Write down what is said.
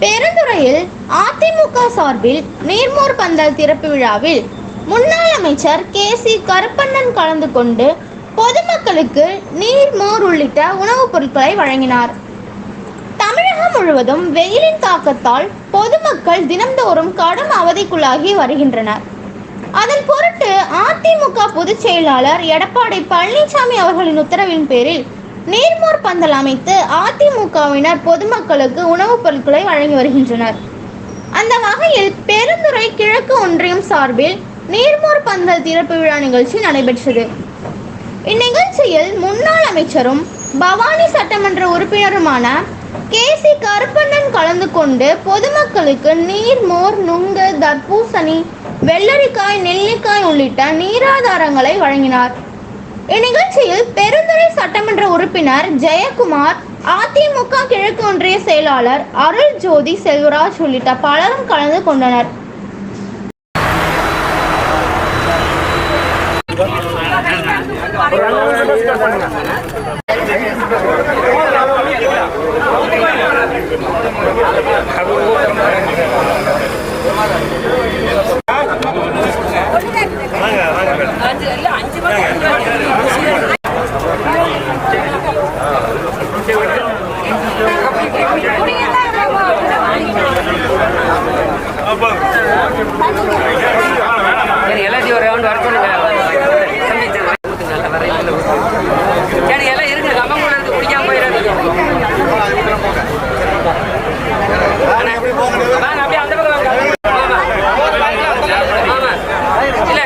பெருந்துறையில் அதிமுக சார்பில் நீர்மோர் பந்தல் திறப்பு விழாவில் முன்னாள் அமைச்சர் கே சி கருப்பண்ணன் கலந்து கொண்டு பொதுமக்களுக்கு நீர்மோர் உள்ளிட்ட உணவுப் பொருட்களை வழங்கினார். தமிழகம் முழுவதும் வெயிலின் தாக்கத்தால் பொதுமக்கள் தினம்தோறும் கடும் அவதிக்குள்ளாகி வருகின்றனர். அதன் பொருட்டு அதிமுக பொதுச் செயலாளர் எடப்பாடி பழனிசாமி அவர்களின் உத்தரவின் பேரில் நீர்மோர் பந்தல் அமைத்து அதிமுகவினர் பொதுமக்களுக்கு உணவுப் பொருட்களை வழங்கி வருகின்றனர். அந்த வகையில் பெருந்துறை கிழக்கு ஒன்றியம் சார்பில் நீர்மோர் பந்தல் திறப்பு விழா நிகழ்ச்சி நடைபெற்றது. இந்நிகழ்ச்சியில் முன்னாள் அமைச்சரும் பவானி சட்டமன்ற உறுப்பினருமான கே சி கருப்பண்ணன் கலந்து கொண்டு பொதுமக்களுக்கு நீர் மோர் நுங்கு தர்பூசணி வெள்ளரிக்காய் நெல்லிக்காய் உள்ளிட்ட நீராதாரங்களை வழங்கினார். இந்நிகழ்ச்சியில் பெருந்துறை சட்டமன்ற உறுப்பினர் ஜெயக்குமார் அதிமுக கிழக்கு ஒன்றிய செயலாளர் அருள் ஜோதி செல்வராஜ் உள்ளிட்ட பலரும் கலந்து கொண்டனர். சரி எல்லாத்தையும் ஒரு ரவுண்ட் வர சொல்லுங்க எல்லாம் இருக்கு கம்மம் கூட இருக்கு குடிக்காம போயிடாதீங்க. அப்படியே அந்த பக்கம் ஆமா. இல்ல